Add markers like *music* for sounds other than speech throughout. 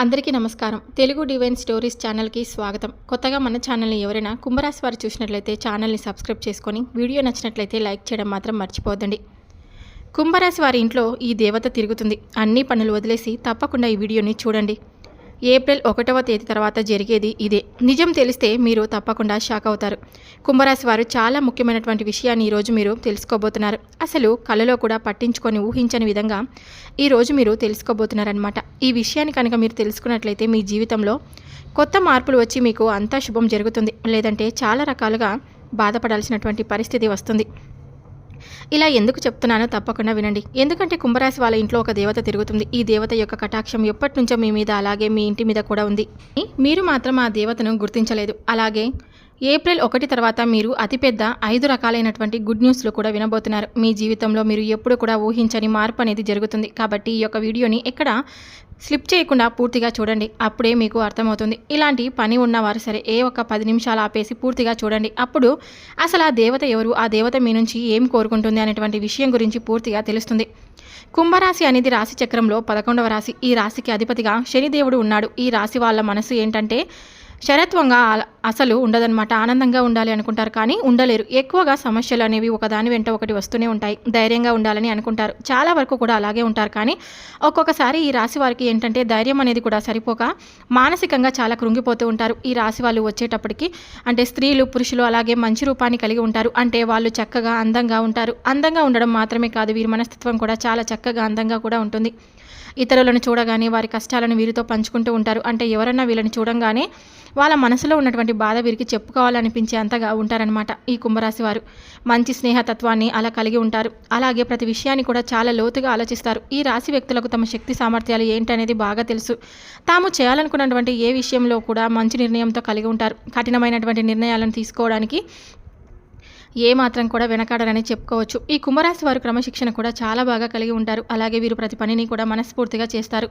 అందరికీ నమస్కారం. Telugu divine stories ఛానల్కి స్వాగతం. కొత్తగా మన ఛానల్ని ఎవరైనా కుంభరాశి వారు చూసినట్లయితే ఛానల్ని సబ్స్క్రైబ్ చేసుకొని వీడియో నచ్చినట్లయితే లైక్ చేయడం మాత్రం మర్చిపోదండి కుంభరాశి వారి ఇంట్లో ఈ దేవత తిరుగుతుంది. అన్ని పనులు వదిలేసి తప్పకుండా ఈ వీడియోని చూడండి. ఏప్రిల్ ఒకటవ తేదీ తర్వాత జరిగేది ఇదే. నిజం తెలిస్తే మీరు తప్పకుండా షాక్ అవుతారు. కుంభరాశి వారు చాలా ముఖ్యమైనటువంటి విషయాన్ని ఈరోజు మీరు తెలుసుకోబోతున్నారు. అసలు కళలో కూడా పట్టించుకొని ఊహించని విధంగా ఈరోజు మీరు తెలుసుకోబోతున్నారనమాట ఈ విషయాన్ని కనుక మీరు తెలుసుకున్నట్లయితే మీ జీవితంలో కొత్త మార్పులు వచ్చి మీకు అంతా శుభం జరుగుతుంది. లేదంటే చాలా రకాలుగా బాధపడాల్సినటువంటి పరిస్థితి వస్తుంది. ఇలా ఎందుకు చెప్తున్నానో తప్పకుండా వినండి. ఎందుకంటే కుంభరాశి వాళ్ళ ఇంట్లో ఒక దేవత తిరుగుతుంది. ఈ దేవత యొక్క కటాక్షం ఎప్పటి నుంచో మీ మీద అలాగే మీ ఇంటి మీద కూడా ఉంది. మీరు మాత్రం ఆ దేవతను గుర్తించలేదు. అలాగే ఏప్రిల్ ఒకటి తర్వాత మీరు అతిపెద్ద ఐదు రకాలైనటువంటి గుడ్ న్యూస్లు కూడా వినబోతున్నారు. మీ జీవితంలో మీరు ఎప్పుడు కూడా ఊహించని మార్పు అనేది జరుగుతుంది. కాబట్టి ఈ యొక్క వీడియోని ఎక్కడ స్లిప్ చేయకుండా పూర్తిగా చూడండి. అప్పుడే మీకు అర్థమవుతుంది. ఇలాంటి పని ఉన్నవారు సరే ఏ ఒక్క పది నిమిషాలు ఆపేసి పూర్తిగా చూడండి. అప్పుడు అసలు ఆ దేవత ఎవరు? ఆ దేవత మీ నుంచి ఏం కోరుకుంటుంది అనేటువంటి విషయం గురించి పూర్తిగా తెలుస్తుంది. కుంభరాశి అనేది రాశి చక్రంలో పదకొండవ రాశి. ఈ రాశికి అధిపతిగా శనిదేవుడు ఉన్నాడు. ఈ రాశి వాళ్ళ మనసు ఏంటంటే శరత్వంగా అసలు ఉండదన్నమాట. ఆనందంగా ఉండాలి అనుకుంటారు కానీ ఉండలేరు. ఎక్కువగా సమస్యలు అనేవి ఒకదాని వెంట ఒకటి వస్తూనే ఉంటాయి. ధైర్యంగా ఉండాలని అనుకుంటారు. చాలా వరకు కూడా అలాగే ఉంటారు కానీ ఒక్కొక్కసారి ఈ రాశి వారికి ఏంటంటే ధైర్యం అనేది కూడా సరిపోక మానసికంగా చాలా కృంగిపోతూ ఉంటారు. ఈ రాశి వాళ్ళు వచ్చేటప్పటికి అంటే స్త్రీలు పురుషులు అలాగే మంచి రూపాన్ని కలిగి ఉంటారు. అంటే వాళ్ళు చక్కగా అందంగా ఉంటారు. అందంగా ఉండడం మాత్రమే కాదు వీరి మనస్తత్వం కూడా చాలా చక్కగా అందంగా కూడా ఉంటుంది. ఇతరులను చూడగానే వారి కష్టాలను వీరితో పంచుకుంటూ ఉంటారు. అంటే ఎవరన్నా వీళ్ళని చూడంగానే వాళ్ళ మనసులో ఉన్నటువంటి బాధ వీరికి చెప్పుకోవాలనిపించే అంతగా ఉంటారనమాట ఈ కుంభరాశి వారు. మంచి స్నేహతత్వాన్ని అలా కలిగి ఉంటారు. అలాగే ప్రతి విషయాన్ని కూడా చాలా లోతుగా ఆలోచిస్తారు. ఈ రాశి వ్యక్తులకు తమ శక్తి సామర్థ్యాలు ఏంటనేది బాగా తెలుసు. తాము చేయాలనుకున్నటువంటి ఏ విషయంలో కూడా మంచి నిర్ణయంతో కలిగి ఉంటారు. కఠినమైనటువంటి నిర్ణయాలను తీసుకోవడానికి ఏ మాత్రం కూడా వెనకాడరని చెప్పుకోవచ్చు. ఈ కుంభరాశి వారు క్రమశిక్షణ కూడా చాలా బాగా కలిగి ఉంటారు. అలాగే వీరు ప్రతి పనిని కూడా మనస్ఫూర్తిగా చేస్తారు.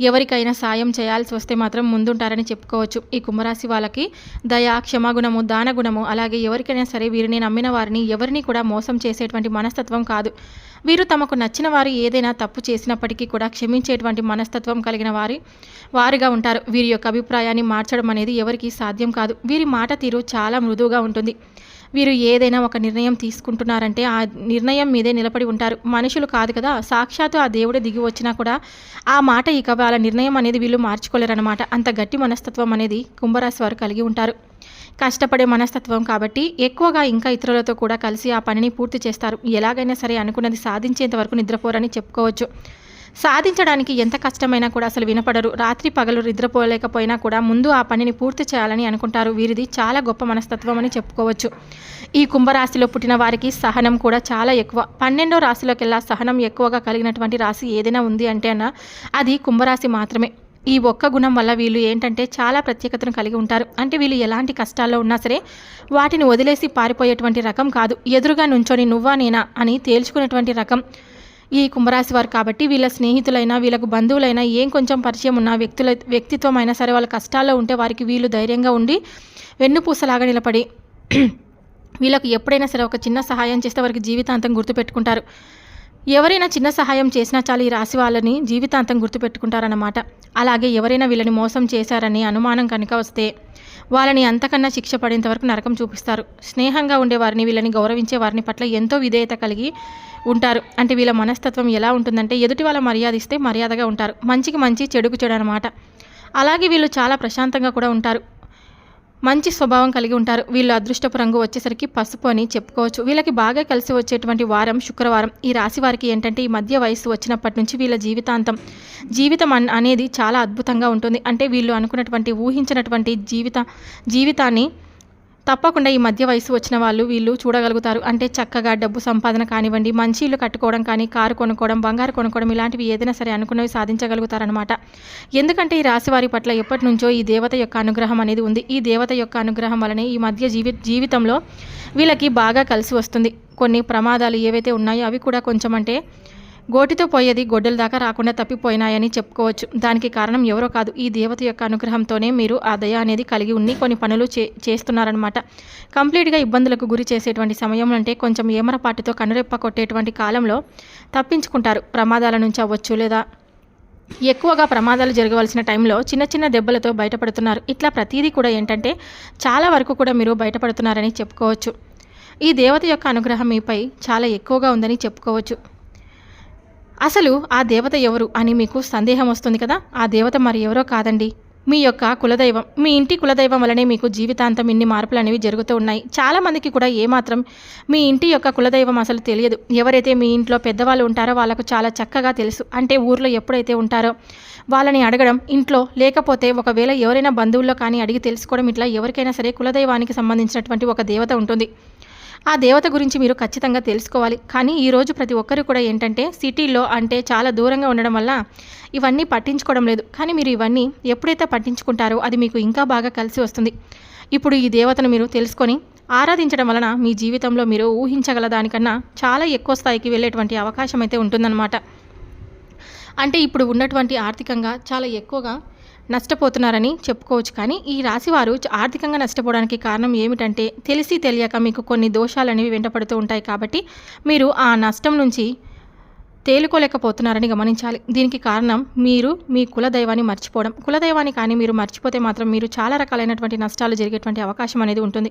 ఎవరికైనా సాయం చేయాల్సి వస్తే మాత్రం ముందుంటారని చెప్పుకోవచ్చు. ఈ కుంభరాశి వాళ్ళకి దయ క్షమాగుణము దానగుణము అలాగే ఎవరికైనా సరే వీరిని నమ్మిన వారిని ఎవరిని కూడా మోసం చేసేటువంటి మనస్తత్వం కాదు. వీరు తమకు నచ్చిన వారు ఏదైనా తప్పు చేసినప్పటికీ కూడా క్షమించేటువంటి మనస్తత్వం కలిగిన వారి వారుగా ఉంటారు. వీరి యొక్క అభిప్రాయాన్ని మార్చడం అనేది ఎవరికీ సాధ్యం కాదు. వీరి మాట తీరు చాలా మృదువుగా ఉంటుంది. వీరు ఏదైనా ఒక నిర్ణయం తీసుకుంటున్నారంటే ఆ నిర్ణయం మీదే నిలబడి ఉంటారు. మనుషులు కాదు కదా. సాక్షాత్తు ఆ దేవుడు దిగి వచ్చినా కూడా ఆ మాట ఇక వాళ్ళ నిర్ణయం అనేది వీళ్ళు మార్చుకోలేరన్నమాట. అంత గట్టి మనస్తత్వం అనేది కుంభరాశి వారు కలిగి ఉంటారు. కష్టపడే మనస్తత్వం కాబట్టి ఎక్కువగా ఇంకా ఇతరులతో కూడా కలిసి ఆ పనిని పూర్తి చేస్తారు. ఎలాగైనా సరే అనుకున్నది సాధించేంత వరకు నిద్రపోరని చెప్పుకోవచ్చు. సాధించడానికి ఎంత కష్టమైనా కూడా అసలు వినపడరు. రాత్రి పగలు నిద్రపోలేకపోయినా కూడా ముందు ఆ పనిని పూర్తి చేయాలని అనుకుంటారు. వీరిది చాలా గొప్ప మనస్తత్వం అని చెప్పుకోవచ్చు. ఈ కుంభరాశిలో పుట్టిన వారికి సహనం కూడా చాలా ఎక్కువ. పన్నెండో రాశిలోకెల్లా సహనం ఎక్కువగా కలిగినటువంటి రాశి ఏదైనా ఉంది అంటే అన్న అది కుంభరాశి మాత్రమే. ఈ ఒక్క గుణం వల్ల వీళ్ళు ఏంటంటే చాలా ప్రత్యేకతను కలిగి ఉంటారు. అంటే వీళ్ళు ఎలాంటి కష్టాల్లో ఉన్నా సరే వాటిని వదిలేసి పారిపోయేటువంటి రకం కాదు. ఎదురుగా నుంచొని నువ్వా నేనా అని తేల్చుకునేటువంటి రకం. ఈ కుంభరాశి వారు కాబట్టి వీళ్ళ స్నేహితులైనా వీళ్ళకు బంధువులైనా ఏం కొంచెం పరిచయం ఉన్న వ్యక్తుల వ్యక్తిత్వం అయినా సరే వాళ్ళ కష్టాల్లో ఉంటే వారికి వీళ్ళు ధైర్యంగా ఉండి వెన్నుపూసలాగా నిలబడి *clears throat* వీళ్ళకు ఎప్పుడైనా సరే ఒక చిన్న సహాయం చేస్తే వారికి జీవితాంతం గుర్తుపెట్టుకుంటారు. ఎవరైనా చిన్న సహాయం చేసినా చాలు ఈ రాశి వాళ్ళని జీవితాంతం గుర్తుపెట్టుకుంటారన్నమాట. అలాగే ఎవరైనా వీళ్ళని మోసం చేశారని అనుమానం కనుక వస్తే వాళ్ళని అంతకన్నా శిక్ష పడేంత వరకు నరకం చూపిస్తారు. స్నేహంగా ఉండే వారిని వీళ్ళని గౌరవించే వారిని పట్ల ఎంతో విధేయత కలిగి ఉంటారు. అంటే వీళ్ళ మనస్తత్వం ఎలా ఉంటుందంటే ఎదుటి వాళ్ళ మర్యాద ఇస్తే మర్యాదగా ఉంటారు. మంచికి మంచి చెడుకు చెడు అనమాట అలాగే వీళ్ళు చాలా ప్రశాంతంగా కూడా ఉంటారు. మంచి స్వభావం కలిగి ఉంటారు. వీళ్ళు అదృష్టపు రంగు వచ్చేసరికి పసుపు అని చెప్పుకోవచ్చు. వీళ్ళకి బాగా కలిసి వచ్చేటువంటి వారం శుక్రవారం. ఈ రాశి వారికి ఏంటంటే ఈ మధ్య వయసు వచ్చినప్పటి నుంచి వీళ్ళ జీవితాంతం జీవితం అన్- అనేది చాలా అద్భుతంగా ఉంటుంది. అంటే వీళ్ళు అనుకున్నటువంటి ఊహించినటువంటి జీవిత జీవితాన్ని తప్పకుండా ఈ మధ్య వయసు వచ్చిన వాళ్ళు వీళ్ళు చూడగలుగుతారు. అంటే చక్కగా డబ్బు సంపాదన కానివ్వండి మంచి ఇల్లు కట్టుకోవడం కానీ కారు కొనుక్కోవడం బంగారు కొనుక్కోవడం ఇలాంటివి ఏదైనా సరే అనుకున్నవి సాధించగలుగుతారనమాట ఎందుకంటే ఈ రాశి వారి పట్ల ఎప్పటి నుంచో ఈ దేవత యొక్క అనుగ్రహం అనేది ఉంది. ఈ దేవత యొక్క అనుగ్రహం వలనే ఈ మధ్య జీవి జీవితంలో వీళ్ళకి బాగా కలిసి వస్తుంది. కొన్ని ప్రమాదాలు ఏవైతే ఉన్నాయో అవి కూడా కొంచెం అంటే గోటితో పోయేది గొడ్డల దాకా రాకుండా తప్పిపోయినాయని చెప్పుకోవచ్చు. దానికి కారణం ఎవరో కాదు. ఈ దేవత యొక్క అనుగ్రహంతోనే మీరు ఆ దయ అనేది కలిగి ఉండి కొన్ని పనులు చే చేస్తున్నారనమాట కంప్లీట్గా ఇబ్బందులకు గురి చేసేటువంటి సమయం అంటే కొంచెం ఏమరపాటితో కనురెప్ప కొట్టేటువంటి కాలంలో తప్పించుకుంటారు. ప్రమాదాల నుంచి అవ్వచ్చు లేదా ఎక్కువగా ప్రమాదాలు జరగవలసిన టైంలో చిన్న చిన్న దెబ్బలతో బయటపడుతున్నారు. ఇట్లా ప్రతిదీ కూడా ఏంటంటే చాలా వరకు కూడా మీరు బయటపడుతున్నారని చెప్పుకోవచ్చు. ఈ దేవత యొక్క అనుగ్రహం మీపై చాలా ఎక్కువగా ఉందని చెప్పుకోవచ్చు. అసలు ఆ దేవత ఎవరు అని మీకు సందేహం వస్తుంది కదా? ఆ దేవత మరి ఎవరో కాదండి. మీ యొక్క కులదైవం మీ ఇంటి కులదైవం వలనే మీకు జీవితాంతం ఇన్ని మార్పులు అనేవి జరుగుతూ ఉన్నాయి. చాలామందికి కూడా ఏమాత్రం మీ ఇంటి యొక్క కులదైవం అసలు తెలియదు. ఎవరైతే మీ ఇంట్లో పెద్దవాళ్ళు ఉంటారో వాళ్ళకు చాలా చక్కగా తెలుసు. అంటే ఊర్లో ఎప్పుడైతే ఉంటారో వాళ్ళని అడగడం ఇంట్లో లేకపోతే ఒకవేళ ఎవరైనా బంధువుల్లో కానీ అడిగి తెలుసుకోవడం ఇట్లా ఎవరికైనా సరే కులదైవానికి సంబంధించినటువంటి ఒక దేవత ఉంటుంది. ఆ దేవత గురించి మీరు ఖచ్చితంగా తెలుసుకోవాలి. కానీ ఈరోజు ప్రతి ఒక్కరు కూడా ఏంటంటే సిటీలో అంటే చాలా దూరంగా ఉండడం వల్ల ఇవన్నీ పట్టించుకోవడం లేదు. కానీ మీరు ఇవన్నీ ఎప్పుడైతే పట్టించుకుంటారో అది మీకు ఇంకా బాగా కలిసి వస్తుంది. ఇప్పుడు ఈ దేవతను మీరు తెలుసుకొని ఆరాధించడం వలన మీ జీవితంలో మీరు ఊహించగల దానికన్నా చాలా ఎక్కువ స్థాయికి వెళ్ళేటువంటి అవకాశం అయితే ఉంటుందన్నమాట. అంటే ఇప్పుడు ఉన్నటువంటి ఆర్థికంగా చాలా ఎక్కువగా నష్టపోతున్నారని చెప్పుకోవచ్చు. కానీ ఈ రాశివారు ఆర్థికంగా నష్టపోవడానికి కారణం ఏమిటంటే తెలిసి తెలియక మీకు కొన్ని దోషాలు అనేవి వెంటపడుతూ ఉంటాయి కాబట్టి మీరు ఆ నష్టం నుంచి తేలుకోలేకపోతున్నారని గమనించాలి. దీనికి కారణం మీరు మీ కులదైవాన్ని మర్చిపోవడం. కులదైవాన్ని కానీ మీరు మర్చిపోతే మాత్రం మీరు చాలా రకాలైనటువంటి నష్టాలు జరిగేటువంటి అవకాశం అనేది ఉంటుంది.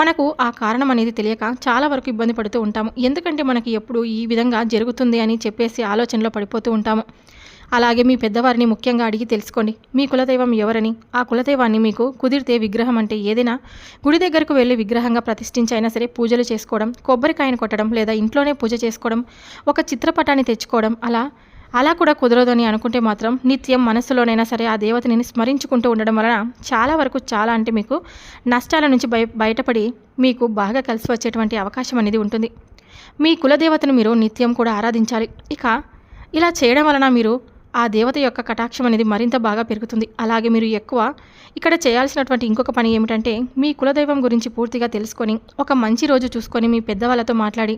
మనకు ఆ కారణం అనేది తెలియక చాలా వరకు ఇబ్బంది పడుతూ ఉంటాము. ఎందుకంటే మనకి ఎప్పుడు ఈ విధంగా జరుగుతుంది అని చెప్పేసి ఆలోచనలో పడిపోతూ ఉంటాము. అలాగే మీ పెద్దవారిని ముఖ్యంగా అడిగి తెలుసుకోండి. మీ కులదైవం ఎవరని? ఆ కులదైవాన్ని మీకు కుదిరితే విగ్రహం అంటే ఏదైనా గుడి దగ్గరకు వెళ్ళి విగ్రహంగా ప్రతిష్ఠించైనా అయినా సరే పూజలు చేసుకోవడం కొబ్బరికాయను కొట్టడం లేదా ఇంట్లోనే పూజ చేసుకోవడం ఒక చిత్రపటాన్ని తెచ్చుకోవడం అలా అలా కూడా కుదరదని అనుకుంటే మాత్రం నిత్యం మనసులోనైనా సరే ఆ దేవతని స్మరించుకుంటూ ఉండడం వలన చాలా వరకు చాలా అంటే మీకు నష్టాల నుంచి బయ బయటపడి మీకు బాగా కలిసి వచ్చేటువంటి అవకాశం అనేది ఉంటుంది. మీ కులదేవతను మీరు నిత్యం కూడా ఆరాధించాలి. ఇక ఇలా చేయడం వలన మీరు ఆ దేవత యొక్క కటాక్షం అనేది మరింత బాగా పెరుగుతుంది. అలాగే మీరు ఎక్కువ ఇక్కడ చేయాల్సినటువంటి ఇంకొక పని ఏమిటంటే మీ కులదైవం గురించి పూర్తిగా తెలుసుకొని ఒక మంచి రోజు చూసుకొని మీ పెద్దవాళ్ళతో మాట్లాడి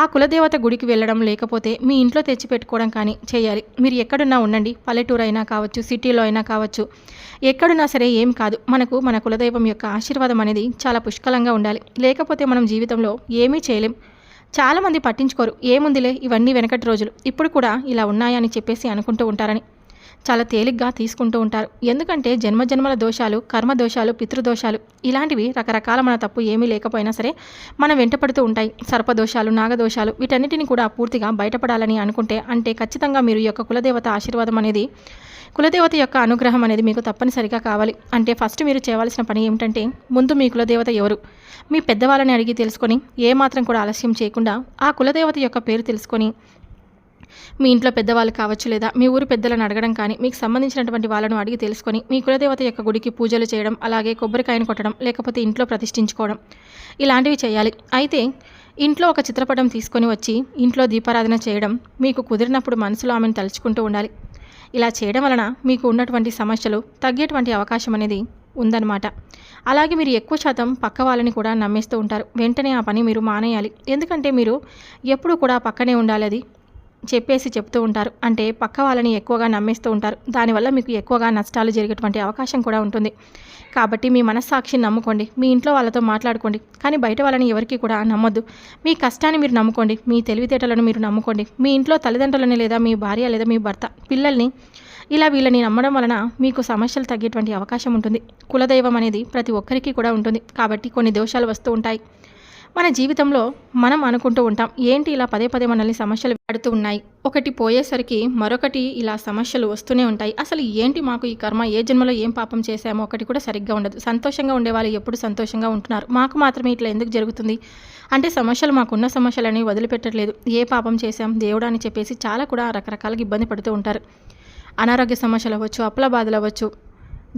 ఆ కులదేవత గుడికి వెళ్ళడం లేకపోతే మీ ఇంట్లో తెచ్చి పెట్టుకోవడం కానీ చేయాలి. మీరు ఎక్కడున్నా ఉండండి. పల్లెటూరు అయినా కావచ్చు సిటీలో అయినా కావచ్చు ఎక్కడున్నా సరే ఏం కాదు. మనకు మన కులదైవం యొక్క ఆశీర్వాదం అనేది చాలా పుష్కలంగా ఉండాలి. లేకపోతే మనం జీవితంలో ఏమీ చేయలేం. చాలామంది పట్టించుకోరు. ఏముందిలే ఇవన్నీ వెనకటి రోజులు. ఇప్పుడు కూడా ఇలా ఉన్నాయని చెప్పేసి అనుకుంటూ ఉంటారని. చాలా తేలిగ్గా తీసుకుంటూ ఉంటారు. ఎందుకంటే జన్మజన్మల దోషాలు కర్మ దోషాలు పితృదోషాలు ఇలాంటివి రకరకాల మన తప్పు ఏమీ లేకపోయినా సరే మనం వెంటపడుతూ ఉంటాయి. సర్పదోషాలు నాగదోషాలు వీటన్నిటిని కూడా పూర్తిగా బయటపడాలని అనుకుంటే అంటే ఖచ్చితంగా మీరు ఈ యొక్క కులదేవత ఆశీర్వాదం అనేది కులదేవత యొక్క అనుగ్రహం అనేది మీకు తప్పనిసరిగా కావాలి. అంటే ఫస్ట్ మీరు చేయవలసిన పని ఏమిటంటే ముందు మీ కులదేవత ఎవరు? మీ పెద్దవాళ్ళని అడిగి తెలుసుకొని ఏమాత్రం కూడా ఆలస్యం చేయకుండా ఆ కులదేవత యొక్క పేరు తెలుసుకొని మీ ఇంట్లో పెద్దవాళ్ళు కావచ్చు లేదా మీ ఊరు పెద్దలను అడగడం కానీ మీకు సంబంధించినటువంటి వాళ్ళను అడిగి తెలుసుకొని మీ కులదేవత యొక్క గుడికి పూజలు చేయడం అలాగే కొబ్బరికాయను కొట్టడం లేకపోతే ఇంట్లో ప్రతిష్ఠించుకోవడం ఇలాంటివి చేయాలి. అయితే ఇంట్లో ఒక చిత్రపటం తీసుకొని వచ్చి ఇంట్లో దీపారాధన చేయడం మీకు కుదిరినప్పుడు మనసులో ఆమెను తలుచుకుంటూ ఉండాలి. ఇలా చేయడం వలన మీకు ఉన్నటువంటి సమస్యలు తగ్గేటువంటి అవకాశం అనేది ఉందన్నమాట. అలాగే మీరు ఎక్కువ శాతం పక్క వాళ్ళని కూడా నమ్మేస్తూ ఉంటారు. వెంటనే ఆ పని మీరు మానేయాలి. ఎందుకంటే మీరు ఎప్పుడు కూడా పక్కనే ఉండాలి అది. చెప్పేసి చెప్తూ ఉంటారు. అంటే పక్క వాళ్ళని ఎక్కువగా నమ్మేస్తూ ఉంటారు. దానివల్ల మీకు ఎక్కువగా నష్టాలు జరిగేటువంటి అవకాశం కూడా ఉంటుంది. కాబట్టి మీ మనస్సాక్షిని నమ్ముకోండి. మీ ఇంట్లో వాళ్ళతో మాట్లాడుకోండి. కానీ బయట వాళ్ళని ఎవరికి కూడా నమ్మొద్దు. మీ కష్టాన్ని మీరు నమ్ముకోండి. మీ తెలివితేటలను మీరు నమ్ముకోండి. మీ ఇంట్లో తల్లిదండ్రులని లేదా మీ భార్య లేదా మీ భర్త పిల్లల్ని ఇలా వీళ్ళని నమ్మడం వలన మీకు సమస్యలు తగ్గేటువంటి అవకాశం ఉంటుంది. కులదైవం అనేది ప్రతి ఒక్కరికి కూడా ఉంటుంది. కాబట్టి కొన్ని దోషాలు వస్తూ ఉంటాయి. మన జీవితంలో మనం అనుకుంటూ ఉంటాం ఏంటి ఇలా పదే పదే మనల్ని సమస్యలు పడుతూ ఉన్నాయి? ఒకటి పోయేసరికి మరొకటి ఇలా సమస్యలు వస్తూనే ఉంటాయి. అసలు ఏంటి మాకు ఈ కర్మ? ఏ జన్మలో ఏం పాపం చేశామో ఒకటి కూడా సరిగ్గా ఉండదు. సంతోషంగా ఉండేవాళ్ళు ఎప్పుడు సంతోషంగా ఉంటున్నారు. మాకు మాత్రమే ఇట్లా ఎందుకు జరుగుతుంది? అంటే సమస్యలు మాకున్న సమస్యలని వదిలిపెట్టట్లేదు. ఏ పాపం చేశాం? దేవుడా అని చెప్పేసి చాలా కూడా రకరకాలుగా ఇబ్బంది పడుతూ ఉంటారు. అనారోగ్య సమస్యలు అవ్వచ్చు అప్పుల బాధలు అవ్వచ్చు.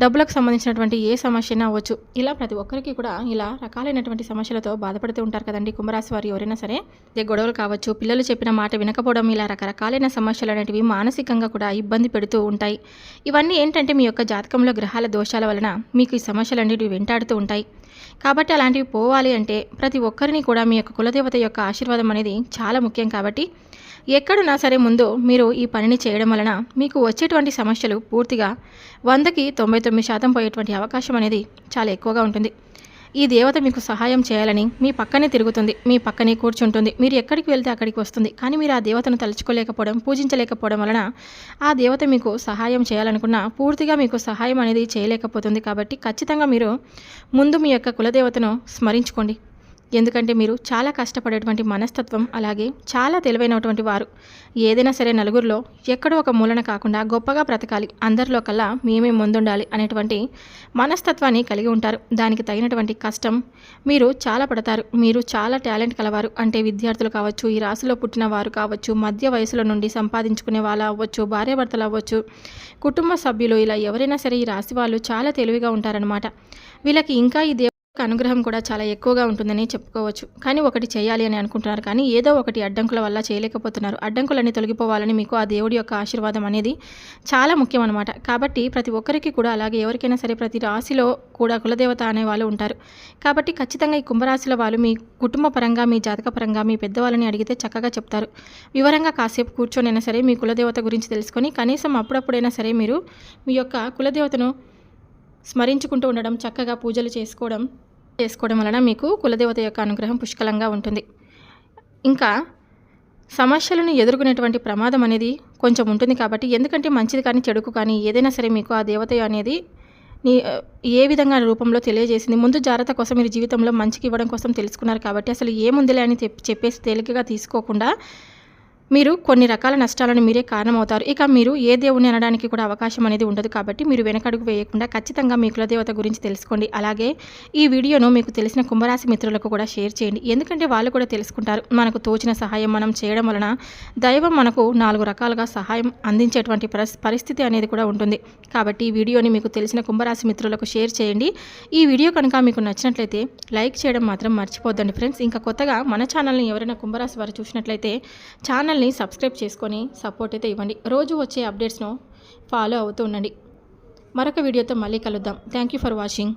డబ్బులకు సంబంధించినటువంటి ఏ సమస్య అయినా అవ్వచ్చు. ఇలా ప్రతి ఒక్కరికి కూడా ఇలా రకాలైనటువంటి సమస్యలతో బాధపడుతూ ఉంటారు కదండి కుంభరాశి వారు ఎవరైనా సరే. ఇదే గొడవలు కావచ్చు పిల్లలు చెప్పిన మాట వినకపోవడం ఇలా రకరకాలైన సమస్యలు అనేటివి మానసికంగా కూడా ఇబ్బంది పెడుతూ ఉంటాయి. ఇవన్నీ ఏంటంటే మీ యొక్క జాతకంలో గ్రహాల దోషాల వలన మీకు ఈ సమస్యలు అనేటివి వెంటాడుతూ ఉంటాయి. కాబట్టి అలాంటివి పోవాలి అంటే ప్రతి ఒక్కరిని కూడా మీ యొక్క కులదేవత యొక్క ఆశీర్వాదం అనేది చాలా ముఖ్యం కాబట్టి ఎక్కడున్నా సరే ముందు మీరు ఈ పనిని చేయడం వలన మీకు వచ్చేటువంటి సమస్యలు పూర్తిగా వందకి తొంభై తొమ్మిది శాతం పోయేటువంటి అవకాశం అనేది చాలా ఎక్కువగా ఉంటుంది. ఈ దేవత మీకు సహాయం చేయాలని మీ పక్కనే తిరుగుతుంది మీ పక్కనే కూర్చుంటుంది మీరు ఎక్కడికి వెళ్తే అక్కడికి వస్తుంది. కానీ మీరు ఆ దేవతను తలుచుకోలేకపోవడం పూజించలేకపోవడం వలన ఆ దేవత మీకు సహాయం చేయాలనుకున్నా పూర్తిగా మీకు సహాయం అనేది చేయలేకపోతుంది. కాబట్టి ఖచ్చితంగా మీరు ముందు మీ యొక్క కులదేవతను స్మరించుకోండి. ఎందుకంటే మీరు చాలా కష్టపడేటువంటి మనస్తత్వం అలాగే చాలా తెలివైనటువంటి వారు. ఏదైనా సరే నలుగురిలో ఎక్కడో ఒక మూలన కాకుండా గొప్పగా బ్రతకాలి. అందరిలో కల్లా మేమే ముందుండాలి అనేటువంటి మనస్తత్వాన్ని కలిగి ఉంటారు. దానికి తగినటువంటి కష్టం మీరు చాలా పడతారు. మీరు చాలా టాలెంట్ కలవారు. అంటే విద్యార్థులు కావచ్చు ఈ రాశిలో పుట్టిన వారు కావచ్చు మధ్య వయసులో నుండి సంపాదించుకునే వాళ్ళు అవ్వచ్చు భార్యాభర్తలు అవ్వచ్చు కుటుంబ సభ్యులు ఇలా ఎవరైనా సరే ఈ రాశి వాళ్ళు చాలా తెలివిగా ఉంటారనమాట వీళ్ళకి ఇంకా ఈ యొక్క అనుగ్రహం కూడా చాలా ఎక్కువగా ఉంటుందని చెప్పుకోవచ్చు. కానీ ఒకటి చేయాలి అని అనుకుంటున్నారు. కానీ ఏదో ఒకటి అడ్డంకుల వల్ల చేయలేకపోతున్నారు. అడ్డంకులన్నీ తొలగిపోవాలని మీకు ఆ దేవుడి యొక్క ఆశీర్వాదం అనేది చాలా ముఖ్యం అనమాట కాబట్టి ప్రతి ఒక్కరికి కూడా అలాగే ఎవరికైనా సరే ప్రతి రాశిలో కూడా కులదేవత అనే వాళ్ళు ఉంటారు. కాబట్టి ఖచ్చితంగా ఈ కుంభరాశుల వాళ్ళు మీ కుటుంబ పరంగా మీ జాతక పరంగా మీ పెద్దవాళ్ళని అడిగితే చక్కగా చెప్తారు. వివరంగా కాసేపు కూర్చొనైనా సరే మీ కులదేవత గురించి తెలుసుకొని కనీసం అప్పుడప్పుడైనా సరే మీరు మీ యొక్క కులదేవతను స్మరించుకుంటూ ఉండడం చక్కగా పూజలు చేసుకోవడం చేసుకోవడం వలన మీకు కులదేవత యొక్క అనుగ్రహం పుష్కలంగా ఉంటుంది. ఇంకా సమస్యలను ఎదుర్కొనేటువంటి ప్రమాదం అనేది కొంచెం ఉంటుంది కాబట్టి ఎందుకంటే మంచిది కానీ చెడుకు కానీ ఏదైనా సరే మీకు ఆ దేవత అనేది నీ ఏ విధంగా రూపంలో తెలియజేసింది ముందు జాగ్రత్త కోసం మీరు జీవితంలో మంచికి ఇవ్వడం కోసం తెలుసుకున్నారు కాబట్టి అసలు ఏముందిలే అని చెప్పేసి తేలికగా తీసుకోకుండా మీరు కొన్ని రకాల నష్టాలను మీరే కారణమవుతారు. ఇక మీరు ఏ దేవుని అనడానికి కూడా అవకాశం అనేది ఉండదు కాబట్టి మీరు వెనకడుగు వేయకుండా ఖచ్చితంగా మీ కులదేవత గురించి తెలుసుకోండి. అలాగే ఈ వీడియోను మీకు తెలిసిన కుంభరాశి మిత్రులకు కూడా షేర్ చేయండి. ఎందుకంటే వాళ్ళు కూడా తెలుసుకుంటారు. మనకు తోచిన సహాయం మనం చేయడం వలన దైవం మనకు నాలుగు రకాలుగా సహాయం అందించేటువంటి పరిస్థితి అనేది కూడా ఉంటుంది. కాబట్టి ఈ వీడియోని మీకు తెలిసిన కుంభరాశి మిత్రులకు షేర్ చేయండి. ఈ వీడియో కనుక మీకు నచ్చినట్లయితే లైక్ చేయడం మాత్రం మర్చిపోద్దండి ఫ్రెండ్స్. ఇంకా కొత్తగా మన ఛానల్ని ఎవరైనా కుంభరాశి వారు చూసినట్లయితే ఛానల్ ఛానల్ని సబ్స్క్రైబ్ చేసుకొని సపోర్ట్ అయితే ఇవ్వండి. రోజు వచ్చే అప్డేట్స్ను ఫాలో అవుతూ ఉండండి. మరొక వీడియోతో మళ్ళీ కలుద్దాం. Thank you for watching